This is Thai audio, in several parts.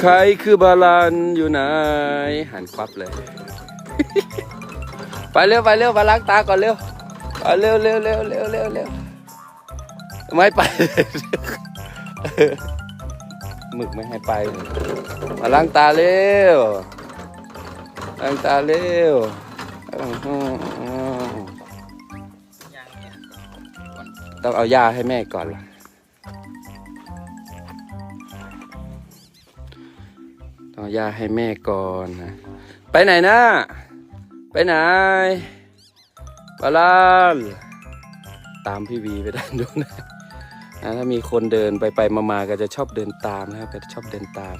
ใครคือบาลานอยู่ไหน หันควับเลย ไปเร็วไปเร็วมาล้างตาก่อนเร็วไปเร็วเร็วเร็วเร็วเร็วเร็วไม่ไปหมึกไม่ให้ไป มาล้างตาเร็วล้างตาเร็วต้องเอายาให้แม่ก่อนล่ะ ต้องเอายาให้แม่ก่อนนะ ไปไหนนะ ไปไหนบาลานตามพี่วีไปด้านนู้นนะนะถ้ามีคนเดินไปไปมามาก็จะชอบเดินตามนะครับก็จะชอบเดินตาม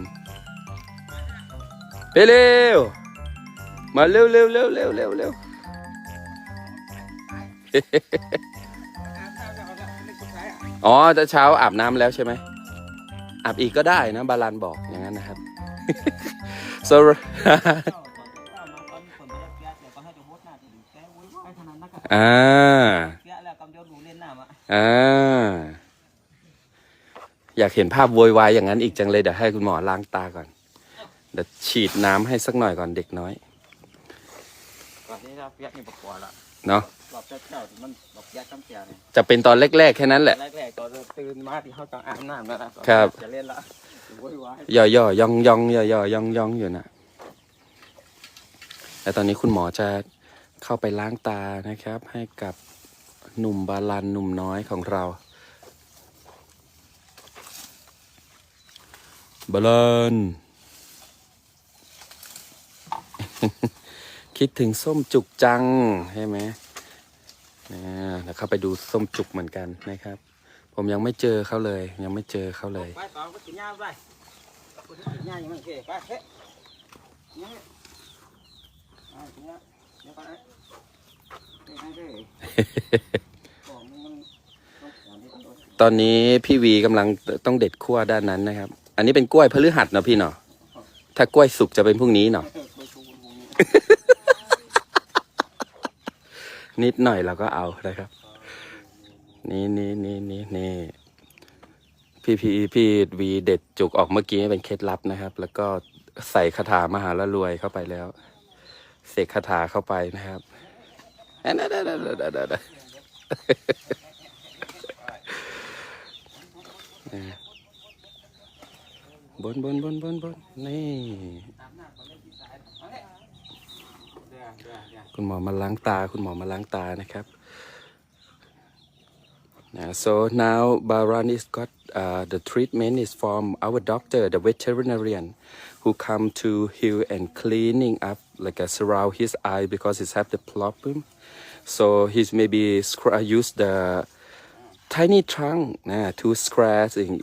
ไปเร็ว มาเร็วเร็วเร็วเร็วเร็วเร็ว อ๋อแต่เช้าอาบน้ำแล้วใช่ไหมอาบอีกก็ได้นะ บาลานบอกอย่างนั้นนะครับ so อ่าอ่าอยากเห็นภาพโวยวายอย่างนั้นอีกจังเลยเดี๋ยวให้คุณหมอล้างตาก่อนเดี๋ยวฉีดน้ำให้สักหน่อยก่อนเด็กน้อยก่อนที่เราเปียกนี่ประกวดละเนาะหลบเจ้าๆมันหลบ ยากจำเจียเนี่ยจะเป็นตอนแรกๆแค่นั้นแหละ แรกๆก็ตื่นมาที่เขาต้องอาบน้ำแล้วนะครับ จะเล่นละโวยวายย่อย่อย่องย่องย่อย่อย่องย่องอยู่นะแล้วตอนนี้คุณหมอจะเข้าไปล้างตานะครับ ให้กับหนุ่มบาลันหนุ่มน้อยของเราบาลัน คิดถึงส้มจุกจังใช่ไหม นะเดี๋ยวเข้าไปดูส้มจุกเหมือนกันนะครับ ผมยังไม่เจอเขาเลย ยังไม่เจอเขาเลย ไปต่อก็กินหญ้าไปกินหญ้ายังไม่โอเคไปเฮ้ยหญ้าอ่ากินหญ้าเดี๋ยวไปเฮ้ตอนนี้พี่วีกำลังต้องเด็ดขั้วด้านนั้นนะครับ อันนี้เป็นกล้วยพฤหัสเนาะพี่เนาะถ้ากล้วยสุกจะเป็นพรุ่งนี้เนาะ นิดหน่อยเราก็เอานะครับ นี่นี่นี่นี่นี่พี่พี่พี่วีเด็ดจุกออกเมื่อกี้เป็นเคล็ดลับนะครับ แล้วก็ใส่คาถามหาละรวยเข้าไปแล้ว เสกคาถาเข้าไปนะครับอันนั้นอันนั้นอันนั้นอันนั้นอ่าบนบนบนบนบนนี่ คุณหมอมาล้างตา คุณหมอมาล้างตานะครับ Uh, so now Baran is got uh, the treatment is from our doctor, the veterinarian, who come to heal and cleaning up like uh, surround his eye because he's have the problem. So he's maybe scr- use the tiny trunk uh, to scratch in,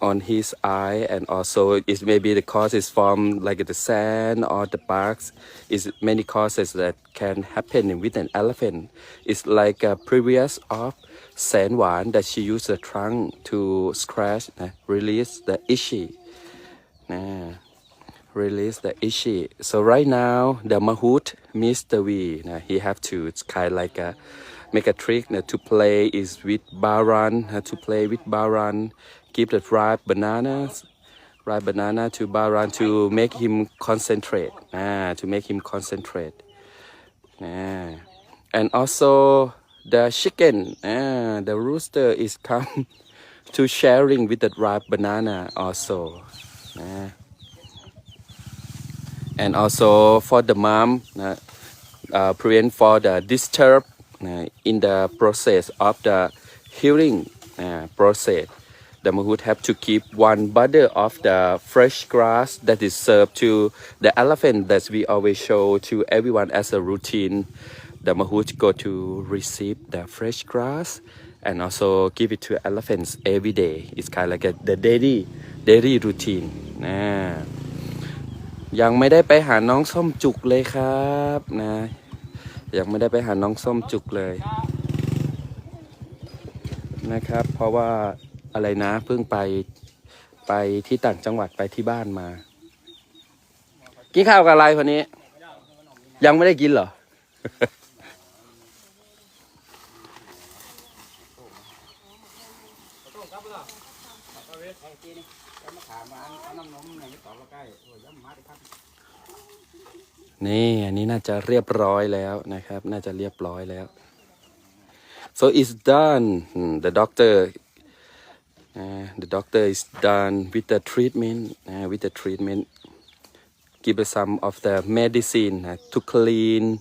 on his eye and also it maybe the cause is from like the sand or the barks is many causes that can happen with an elephant. It's like a previous of sandwan that she used the trunk to scratch uh, release the itchy. Uh, release the itchy. So right now the mahout mr v uh, he have to it's kind of like a make a trick uh, to play is with baran uh, to play with baran give the ripe bananas ripe banana to baran to make him concentrate. Ah, to make him concentrate. Ah. and also the chicken. Ah, the rooster is come to sharing with the ripe banana also. Ah. and also for the mom uh, uh, prevent for the disturb uh, in the process of the healing uh, process the mahout have to keep one bundle of the fresh grass that is served to the elephant that we always show to everyone as a routine the mahout go to receive the fresh grass and also give it to elephants every day it's kind of like a, the daily daily routine นะ ยังไม่ได้ไปหาน้องส้มจุกเลยครับนะ ยังไม่ได้ไปหาน้องส้มจุกเลยนะครับ เพราะว่า อะไรนะเพิ่งไปไปที่ต่างจังหวัดไปที่บ้านมา กินข้าวกับอะไรคนนี้ ยังไม่ได้กินเหรอนี่อันี่อันนี้น่าจะเรียบร้อยแล้วนะครับ น่าจะเรียบร้อยแล้ว so it's done the doctor Uh, the doctor is done with the treatment. Uh, with the treatment give some of the medicine uh, to clean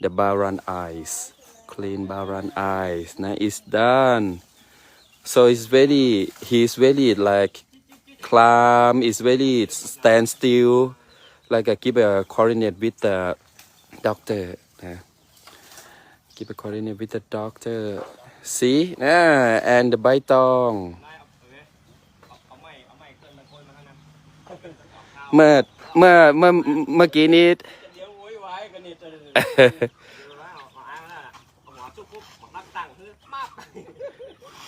the barren eyes. Clean barren eyes. Now it's done. So it's very he's very like calm. It's very stand still. Like I give a coordinate with the doctor. Uh, give a coordinate with the doctor. See? Uh, and the baitong. เมื่อเมื่อเมื่อเมื่อกี้นี้ เดี๋ยวโวยวายกันนี่จะ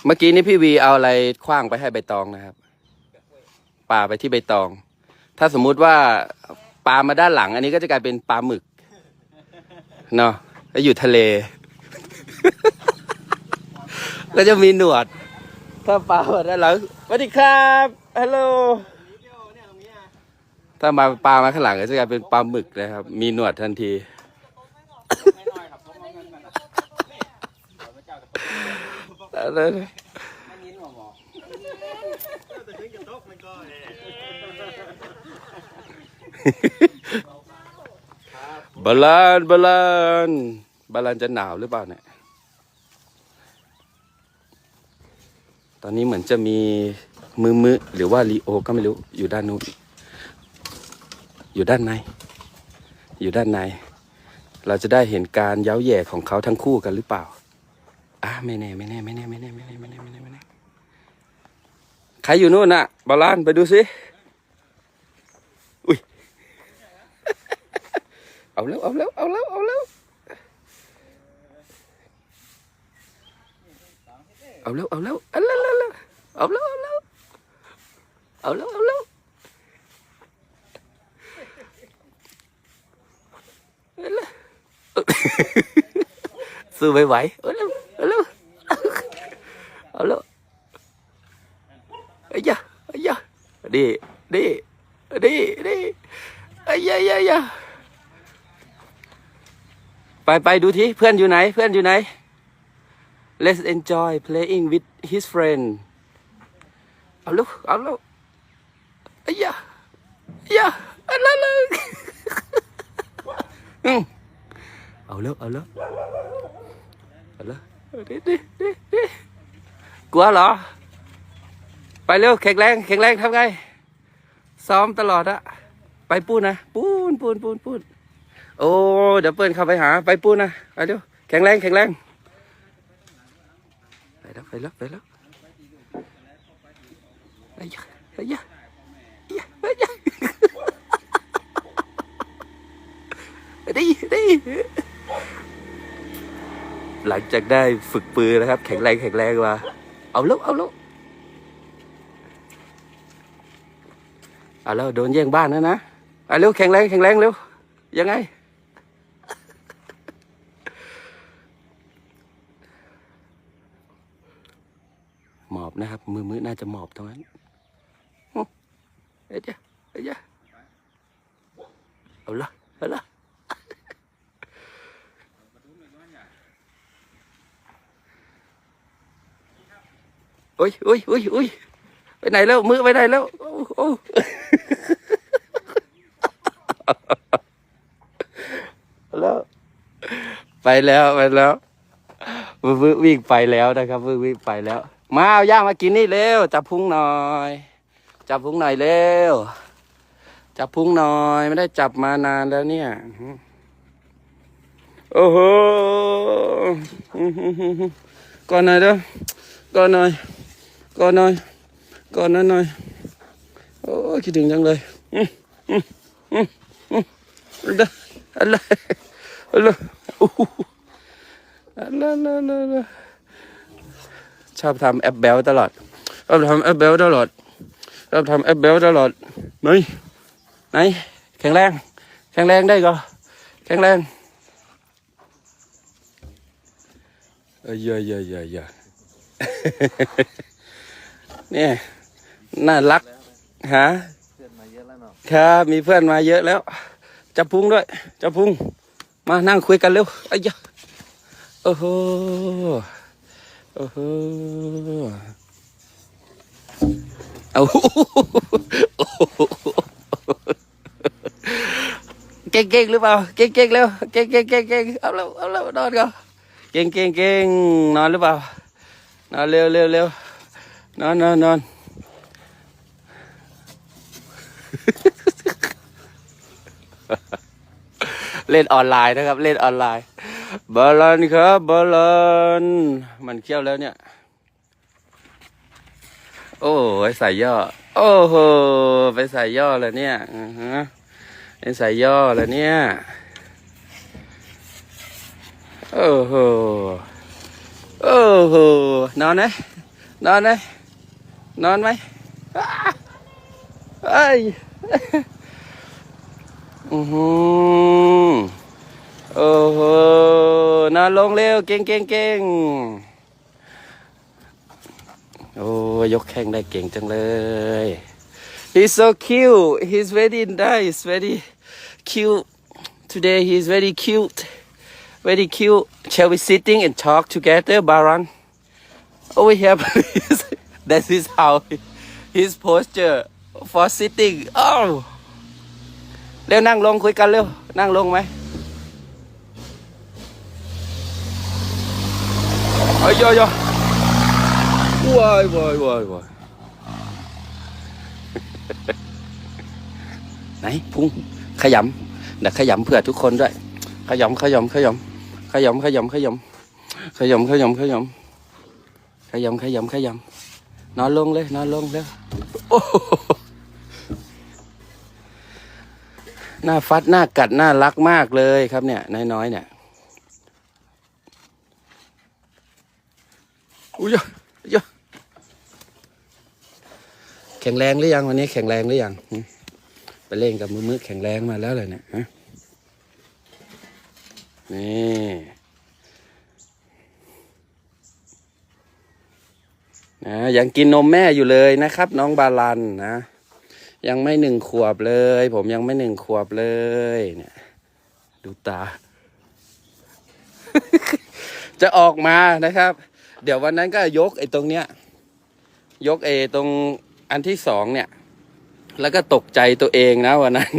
เมื่อกี้นี้พี่วีเอาอะไรคว้างไปให้ใบตองนะครับปาไปที่ใบตอง ถ้าสมมุติว่าปลามาด้านหลัง อันนี้ก็จะกลายเป็นปลาหมึกเนาะแล้วอยู่ทะเล แล้วจะมีหนวด ถ้าปลามาด้านหลังสวัสดีครับฮัลโหล เดียวเนี่ยตรงนี้อะ ถ้ามาปลามาข้างหลังก็จะกลายเป็นปลาหมึกนะครับ มีหนวดทันทีไม่น้อยครับอะไรนะบาลานบาลานบาลานจะหนาวหรือเปล่าเนี่ย ตอนนี้เหมือนจะมีมือมือหรือว่าลีโอก็ไม่รู้อยู่ด้านนู้น อยู่ด้านใน อยู่ด้านใน เราจะได้เห็นการเย้าแย่ของเขาทั้งคู่กันหรือเปล่าอะไม่แน่ไม่แน่ไม่แน่ไม่แน่ไม่แน่ไม่แน่ไม่แน่ไม่แน่ใครอยู่นู่นน่ะ บาลานไปดูสิอุ้ยเอาแล้วเอาแล้วเอาแล้วเอาแล้วเอาแล้วเอาแล้วเอาแล้วเอาแล้วเอาแล้วเอาแล้วเอาแล้วเอาแล้วเอาแล้ว สู้ไม่ไหวเอาแล้วเอาแล้วเอาแล้วไอ้ยะไอ้ยะดิดิดิดิไอ้ยะไอ้ยะไอ้ยะไปไปดูทีเพื่อนอยู่ไหน เพื่อนอยู่ไหน Let's enjoy playing with his friend เอาลูกเอาลูกอ้ยะอ้ยะอะไรเล ยอืมเอาแล้วเอาแล้วเอาแล้วดิดิดิดิกลัวเหรอ ไปเร็วแข็งแรงแข็งแรงทำไง ซ้อมตลอดอะไปปูนนะปูนปูนปูนปูนโอ้เดี๋ยวเปิ้ลเข้าไปหา ไปปูนนะไปเร็วแข็งแรงแข็งแรงไปแล้วไปแล้วไปแล้วไปยะไปยะยะไปยะ ดีดีหลังจากได้ฝึกปืนนะครับ แข็งแรงแข็งแรงมาเอาลูกเอาลูกเอาแล้วโดนแย่งบ้านแล้วนะเอาเร็วแข็งแรงแข็งแรงเร็วยังไงหมอบนะครับ มือมือน่าจะหมอบตรงนั้นอื้อเอ้ยเจ้าเอ้ยเจ้าเอาละเอาละ อ้ยโอ้ยโอ้ยโอ้ยไปไหนแล้ว มือไปไหนแล้ว โอ้โอ้แล้ว ไปแล้วไปแล้วมือวิ่งไปแล้วนะครับวื้อวิ่งไปแล้ว มาเอาย่ามากินนี่เร็วจับพุงหน่อย จับพุงหน่อยเร็วจับพุงหน่อยไม่ได้จับมานานแล้วเนี่ยโอ้โหก่อนหน่อยเด้อก่อนหน่อย ก่อนหน่อย ก่อนน่อยหน่อย โอ้คิดถึงจังเลยอืมอืมอืมอืมอะไรอะไรอะไรโอ้โหลาลาลาลาชอบทำแอปเบลตลอดชอบทำแอปเบลตลอดชอบทำแอปเบลตลอดไหนไหนแข็งแรง แข็งแรงได้ก็แข็งแรงเอ้ยเยอะเยอะเยอะเยอะ เนี่ยน่ารักฮะครับมีเพื่อนมาเยอะแล้ว จะพุงด้วย จะพุง มานั่งคุยกันเร็วไอ้ยะโอ้โหโอ้โหเอาเก่งเก่งหรือเปล่า เก่งเก่งเร็ว เก่งเก่งเก่งเก่งเอาแล้วเอาแล้วนอนก่อนเก่งเก่งเก่งนอนหรือเปล่านอนเร็วเร็วเร็ว นอนนอนนอนเล่นออนไลน์นะครับ เล่นออนไลน์บอลลอนครับบอลลอนมันเขี้ยวแล้วเนี่ย โอ้ยใส่ย่อ โอ้โหไปใส่ย่อแล้วเนี่ยอือฮะเป็นใส่ย่อแล้วเนี่ยโอ้โหโอ้โหนอนไหมนอนไหม นอนไหมอ้าเอ้ย อือหือโอ้โหนอนลงเร็วเก่งเก่งเก่งโอ้ยกแข้งได้เก่งจังเลย he's so cute he's very nice very cute today he's very cute very cute shall we sitting and talk together Baran over here please that is how his posture for sitting oh เร็วนั่งลงคุยกันเร็ว นั่งลงไหมเอ้ยโยโยวายวายวายวายไหนพุ่งขยำเดี๋ยวขยำเผื่อทุกคนด้วย ขยำขยำขยำขยำขยำขยำขยำขยำขยำขยำขยำขยำ นอนลงเลย นอนลงเร็วโอ้โหหน้าฟัดหน้ากัดน่ารักมากเลยครับเนี่ย น้อยๆเนี่ยอุ้ยยอะแข็งแรงหรือยังวันนี้แข็งแรงหรือยังไปเล่นกับมือมือแข็งแรงมาแล้วเลยเนี่ยนี่ นะยังกินนมแม่อยู่เลยนะครับ น้องบาลันนะ ยังไม่หนึ่งขวบเลย ผมยังไม่หนึ่งขวบเลยเนี่ย ดูตา จะออกมานะครับ เดี๋ยววันนั้นก็ยกไอ้ตรงเนี้ย ยกไอ้ตรงอันที่สองเนี่ย แล้วก็ตกใจตัวเองนะวันนั้น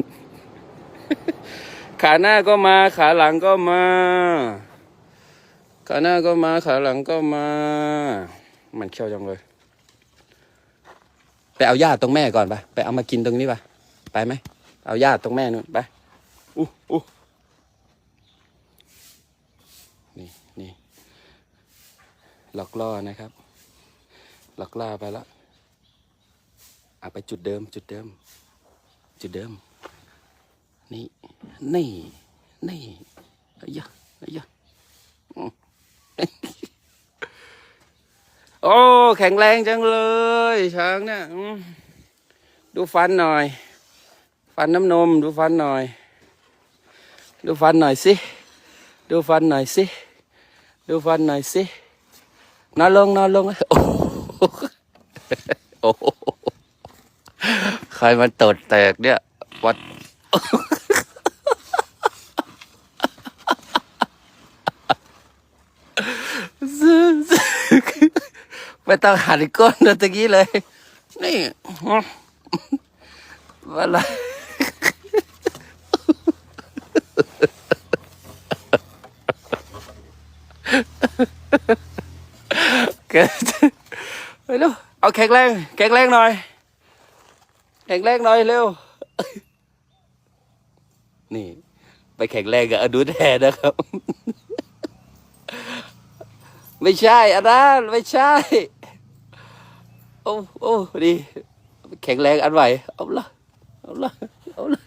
ขาหน้าก็มาขาหลังก็มา ขาหน้าก็มาขาหลังก็มา มันเขี้ยวจังเลย ไปเอาหญ้าตรงแม่ก่อนไปไปเอามากินตรงนี้ไปไปไหมเอาหญ้าตรงแม่นู่นไปอู้อู้นี่นี่หลอกล่อนะครับ หลอกล่อไปแล้วเอาไปจุดเดิม จุดเดิม จุดเดิม นี่นี่นี่อ้ยะอ้ยะอืม โอ้ แข็งแรงจังเลย ช้างเนี่ยดูฟันหน่อย ฟันน้ำนม ดูฟันหน่อย ดูฟันหน่อยสิ ดูฟันหน่อยสิ ดูฟันหน่อยสินอนลงนอนลงโอ้โอ้ใครมันตดแตกเนี่ยวัด ไม่ต้องหันก้นนะตะกี้เลย นี่อะไรแกไปเร็วเอาแข็งแรงแข็งแรงหน่อย แข็งแรงหน่อยเร็ว นี่ ไปแข็งแรงกับอดุแทนนะครับ ไม่ใช่อันนั้นไม่ใช่ อ้โอ้ดีแข็งแรงอันไหวเอาละเอาละเอาละ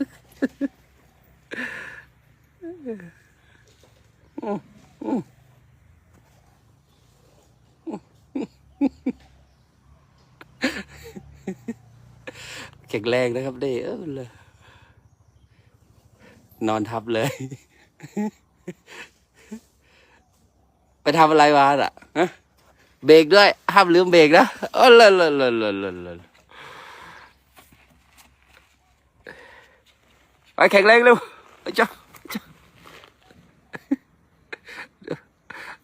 แข็งแรงนะครับเด้เออเลยนอนทับเลย ไปทำอะไรมาอะฮะ เบรกด้วย ห้ามลืมเบรกนะโอ้ละลลลลลไปแข็งแรงเร็วจ้าจ้า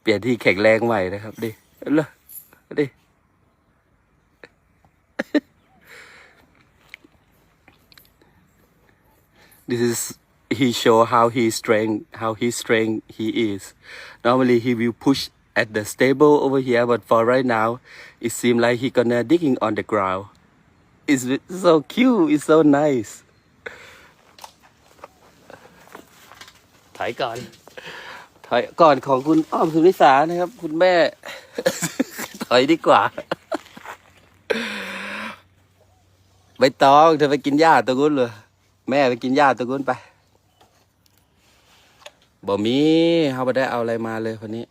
เปลี่ยนที่แข็งแรงใหม่นะครับ ดิเอาเลดิ this is he show how he strength how he strength he is normally he will push at the stable over here but for right now it seems like he gonna digging on the ground it's so cute it's so nice ถอยก่อนถอยก่อนของคุณอ้อมสุนิสานะครับ คุณแม่ ถอยดีกว่าไม่ต้องเธอไปกินหญ้าตรงนู้นเลยแม่ไปกินหญ้าตรงนู้นไปบ่มีเขาไม่ได้เอาอะไรมาเลยคนนี้